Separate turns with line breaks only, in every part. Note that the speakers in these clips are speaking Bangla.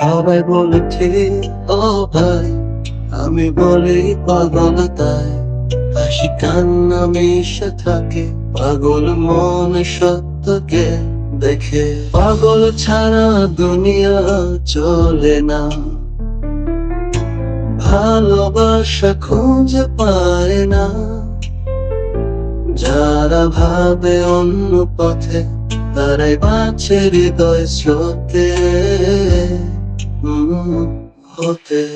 সবাই বলে ঠিক ও ভাই, আমি বলি পাগল তাই। হাসি কান্না মিশে থাকে, পাগল মন সত্যকে দেখে। পাগল ছাড়া দুনিয়া চলে না। ভালোবাসা খুঁজে পায় না। যারা ভাবে অন্য পথে, তারাই বাঁচে হৃদয় স্রোতে। হতে।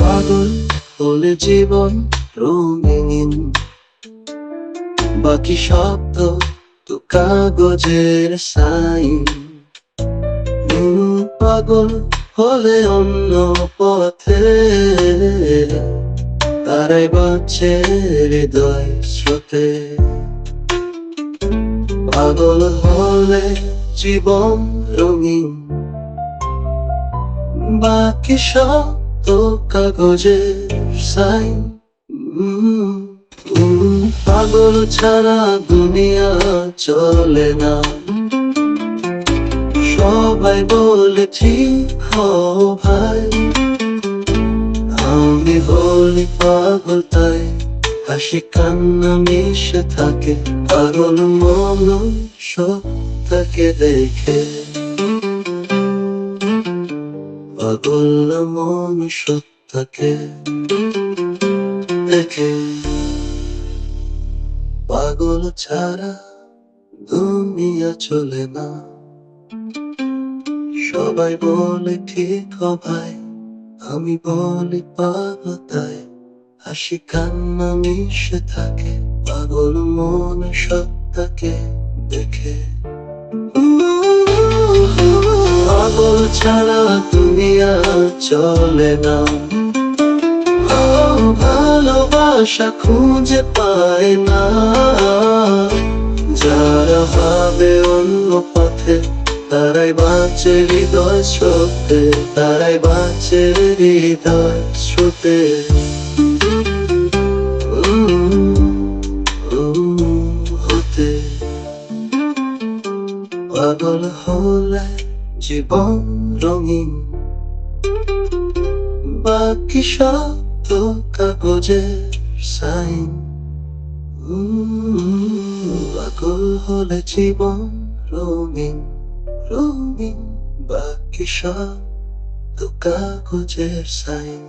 পাগল হলে জীবন রঙিন। বাকি শব্দ তো কাগজের সাইন। পাগল হলে অন্য পথে। তারাই বাঁচে হৃদয় স্রোতে। পাগল হলে জীবন রঙিন। বাকি সব তো কাগজের সাইন। পাগল ছাড়া দুনিয়া চলে না। সবাই বলে ঠিক ভাই। আমি বলি পাগল তাই। হাসি কান্না মিশে থাকে, পাগল মন সত্যকে দেখে। পাগল মন সত্যকে দেখে। পাগল ছাড়া দুনিয়া চলে না। সবাই বলে, ঠিক ভাই। আমি বলি পাগল তাই হাসি কান্না মিশে থাকে, পাগল মন সত্যকে দেখে। পাগল ছাড়া দুনিয়া চলে না। ভালোবাসা খুঁজে পায় না। যারা ভাবে অন্য পথে তারাই বাঁচে হৃদয় স্রোতে, তারাই বাঁচে হৃদয় স্রোতে। হতে। পাগল হলে জীবন রঙিন। বাকি সব তো কাগজের সাইন। পাগল হলে জীবন রঙিন। রঙিন বাকি সব তো কাগজের সাইন